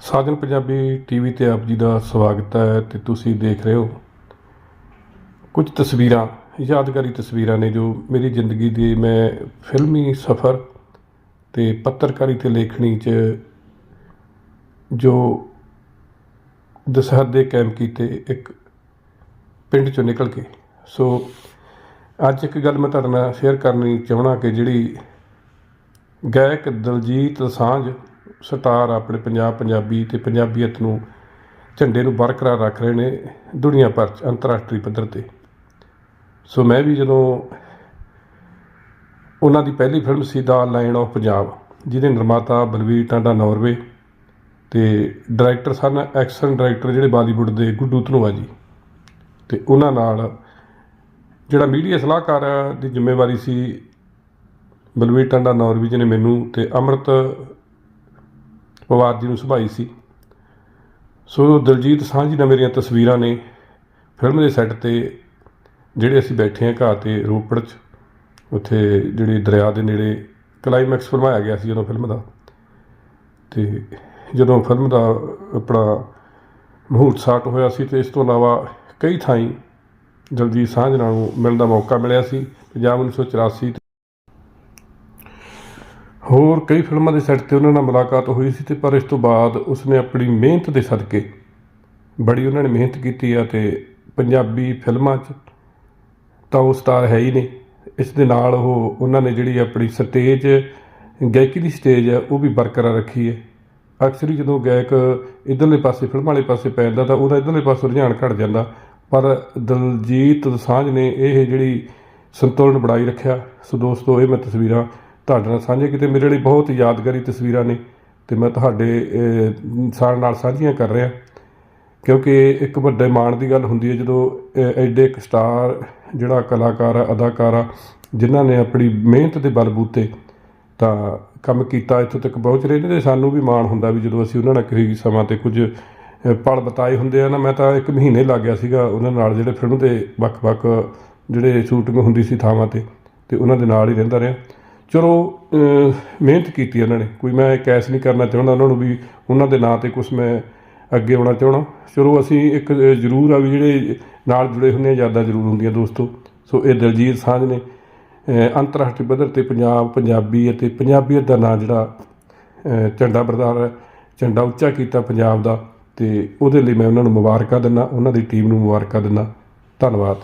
ਸਾਜਨ Punjabi TV ਤੇ ਆਪ ਜੀ ਦਾ ਸਵਾਗਤ ਹੈ ਤੇ ਤੁਸੀਂ ਦੇਖ ਰਹੇ ਹੋ ਕੁਝ ਤਸਵੀਰਾਂ, ਯਾਦਗਾਰੀ ਤਸਵੀਰਾਂ ਨੇ ਜੋ ਮੇਰੀ ਜ਼ਿੰਦਗੀ ਦੀ ਮੈਂ ਫਿਲਮੀ ਸਫ਼ਰ ਤੇ ਪੱਤਰਕਾਰੀ ਤੇ ਲੇਖਣੀ 'ਚ ਜੋ ਦਸਹੱਦੇ ਕੈਂਪ ਕੀਤੇ ਇੱਕ ਪਿੰਡ ਚੋਂ ਨਿਕਲ ਕੇ। ਸੋ ਅੱਜ ਇੱਕ ਗੱਲ ਮੈਂ ਤੁਹਾਡੇ ਨਾਲ ਸ਼ੇਅਰ ਕਰਨੀ ਚਾਹਣਾ ਕਿ ਜਿਹੜੀ ਗਾਇਕ ਦਲਜੀਤ ਸਾਂਝ ਸਤਾਰ ਆਪਣੇ ਪੰਜਾਬ ਪੰਜਾਬੀ ਤੇ ਪੰਜਾਬੀਅਤ ਨੂੰ ਝੰਡੇ ਨੂੰ ਬਰਕਰਾਰ ਰੱਖ ਰਹੇ ਨੇ ਦੁਨੀਆ ਭਰ 'ਚ ਅੰਤਰਰਾਸ਼ਟਰੀ ਪੱਧਰ ਤੇ। ਸੋ ਮੈਂ ਵੀ ਜਦੋਂ ਉਹਨਾਂ ਦੀ ਪਹਿਲੀ ਫਿਲਮ ਸੀ ਦਾ ਲਾਈਨ ਆਫ ਪੰਜਾਬ, ਜਿਹਦੇ ਨਿਰਮਾਤਾ ਬਲਵੀਰ ਟਾਂਡਾ ਨਾਰਵੇ ਤੇ ਡਾਇਰੈਕਟਰ ਸਨ ਐਕਸ਼ਨ ਡਾਇਰੈਕਟਰ ਜਿਹੜੇ ਬਾਲੀਵੁੱਡ ਦੇ ਗੁੱਡੂ ਧਨੋਆ ਜੀ ਤੇ ਉਹਨਾਂ ਨਾਲ ਜਿਹੜਾ ਮੀਡੀਆ ਸਲਾਹਕਾਰ ਦੀ ਜ਼ਿੰਮੇਵਾਰੀ ਸੀ ਬਲਵੀਰ ਟਾਂਡਾ ਨੌਰਵੀ ਜੀ ਨੇ ਮੈਨੂੰ ਤੇ ਅੰਮ੍ਰਿਤ ਪਵਾਰ ਜੀ ਨੂੰ ਸੁਭਾਈ ਸੀ। ਸੋ ਦਲਜੀਤ ਸਾਂਝੀ ਨਾਲ ਮੇਰੀਆਂ ਤਸਵੀਰਾਂ ਨੇ ਫਿਲਮ ਦੇ ਸੈੱਟ ਤੇ ਜਿਹੜੇ ਅਸੀਂ ਬੈਠੇ ਹਾਂ ਘਾਹ ਤੇ ਰੋਪੜ 'ਚ, ਉੱਥੇ ਜਿਹੜੇ ਦਰਿਆ ਦੇ ਨੇੜੇ ਕਲਾਈਮੈਕਸ ਫਰਮਾਇਆ ਗਿਆ ਸੀ ਜਦੋਂ ਫਿਲਮ ਦਾ। ਤੇ ਜਦੋਂ ਫਿਲਮ ਦਾ ਆਪਣਾ ਮਹੂਰਤ ਸਾਟ ਹੋਇਆ ਸੀ ਤੇ ਇਸ ਤੋਂ ਇਲਾਵਾ ਕਈ ਥਾਈਂ ਦਲਜੀਤ ਸਾਂਝ ਨਾਲ ਮਿਲਣ ਦਾ ਮੌਕਾ ਮਿਲਿਆ ਸੀ ਪੰਜਾਬ 1984 ਤੇ ਹੋਰ ਕਈ ਫਿਲਮਾਂ ਦੇ ਸੈੱਟ ਤੇ ਉਹਨਾਂ ਨਾਲ ਮੁਲਾਕਾਤ ਹੋਈ ਸੀ ਤੇ ਪਰ ਇਸ ਤੋਂ ਬਾਅਦ ਉਸਨੇ ਆਪਣੀ ਮਿਹਨਤ ਦੇ ਸਦਕੇ ਬੜੀ ਉਹਨਾਂ ਨੇ ਮਿਹਨਤ ਕੀਤੀ ਆ ਤੇ ਪੰਜਾਬੀ ਫਿਲਮਾਂ 'ਚ ਤਾਂ ਉਹ ਸਟਾਰ ਹੈ ਹੀ ਨੇ ਇਸ ਦੇ ਨਾਲ ਉਹ ਉਹਨਾਂ ਨੇ ਜਿਹੜੀ ਆਪਣੀ ਸਟੇਜ, ਗਾਇਕੀ ਦੀ ਸਟੇਜ ਹੈ ਉਹ ਵੀ ਬਰਕਰਾਰ ਰੱਖੀ ਹੈ। ਅਕਸਰ ਹੀ ਜਦੋਂ ਗਾਇਕ ਇਧਰਲੇ ਪਾਸੇ, ਫਿਲਮਾਂ ਵਾਲੇ ਪਾਸੇ ਪੈ ਜਾਂਦਾ ਤਾਂ ਉਹਦਾ ਇਧਰਲੇ ਪਾਸੇ ਰੁਝਾਨ ਘਟ ਜਾਂਦਾ। ਪਰ ਦਲਜੀਤ ਦੋਸਾਂਝ ਨੇ ਇਹ ਜਿਹੜੀ ਸੰਤੁਲਨ ਬਣਾਈ ਰੱਖਿਆ। ਸੋ ਦੋਸਤੋ, ਇਹ ਮੈਂ ਤਸਵੀਰਾਂ ਤੁਹਾਡੇ ਨਾਲ ਸਾਂਝੇ ਕੀਤੇ। ਮੇਰੇ ਲਈ ਬਹੁਤ ਯਾਦਗਾਰੀ ਤਸਵੀਰਾਂ ਨੇ ਤੇ ਮੈਂ ਤੁਹਾਡੇ ਸਾਰਿਆਂ ਨਾਲ ਸਾਂਝੀਆਂ ਕਰ ਰਿਹਾ। ਕਿਉਂਕਿ ਇੱਕ ਵੱਡੇ ਮਾਣ ਦੀ ਗੱਲ ਹੁੰਦੀ ਹੈ, ਜਦੋਂ ਐਡੇ ਇੱਕ ਸਟਾਰ, ਜਿਹੜਾ ਕਲਾਕਾਰ ਆ, ਅਦਾਕਾਰ ਆ, ਜਿਨ੍ਹਾਂ ਨੇ ਆਪਣੀ ਮਿਹਨਤ ਦੇ ਬਲਬੂਤੇ ਤਾਂ ਕੰਮ ਕੀਤਾ, ਇੱਥੋਂ ਤੱਕ ਪਹੁੰਚ ਰਹੇ ਨੇ ਤੇ ਸਾਨੂੰ ਵੀ ਮਾਣ ਹੁੰਦਾ ਵੀ ਜਦੋਂ ਅਸੀਂ ਉਹਨਾਂ ਨਾਲ ਕਿਸੇ ਸਮਾਂ ਤੇ ਕੁਝ ਪਲ ਬਤਾਏ ਹੁੰਦੇ ਆ ਨਾ। ਮੈਂ ਤਾਂ ਇੱਕ ਮਹੀਨੇ ਲੱਗ ਗਿਆ ਸੀਗਾ ਉਹਨਾਂ ਨਾਲ, ਜਿਹੜੇ ਫਿਲਮ ਦੇ ਵੱਖ-ਵੱਖ ਜਿਹੜੇ ਸ਼ੂਟਿੰਗ ਹੁੰਦੀ ਸੀ ਥਾਵਾਂ ਤੇ ਤੇ ਉਹਨਾਂ ਦੇ ਨਾਲ ਹੀ ਰਹਿੰਦਾ ਰਿਹਾ। ਚਲੋ ਮਿਹਨਤ ਕੀਤੀ ਉਹਨਾਂ ਨੇ। ਕੋਈ ਮੈਂ ਕੈਸ ਨਹੀਂ ਕਰਨਾ ਚਾਹੁੰਦਾ ਉਹਨਾਂ ਨੂੰ ਵੀ ਉਹਨਾਂ ਦੇ ਨਾਂ ਤੇ ਕੁਝ ਮੈਂ ਅੱਗੇ ਆਉਣਾ ਚਾਹਣਾ ਚਲੋ, ਅਸੀਂ ਇੱਕ ਜ਼ਰੂਰ ਆ ਵੀ ਜਿਹੜੇ ਨਾਲ ਜੁੜੇ ਹੁੰਦੇ ਆ, ਯਾਦਾਂ ਜ਼ਰੂਰ ਹੁੰਦੀਆਂ ਦੋਸਤੋ। ਸੋ, ਇਹ ਦਲਜੀਤ ਸਾਂਝ ਨੇ ਅੰਤਰਰਾਸ਼ਟਰੀ ਪੱਧਰ ਤੇ ਪੰਜਾਬ, ਪੰਜਾਬੀ ਅਤੇ ਪੰਜਾਬੀਅਤ ਦਾ ਨਾਂ ਜਿਹੜਾ ਝੰਡਾ ਬਰਦਾਰ ਝੰਡਾ ਉੱਚਾ ਕੀਤਾ ਪੰਜਾਬ ਦਾ। ਤੇ ਉਹਦੇ ਲਈ ਮੈਂ ਉਹਨਾਂ ਨੂੰ ਮੁਬਾਰਕਾਂ ਦਿੰਦਾ, ਉਹਨਾਂ ਦੀ ਟੀਮ ਨੂੰ ਮੁਬਾਰਕਾਂ ਦਿੰਦਾ। ਧੰਨਵਾਦ।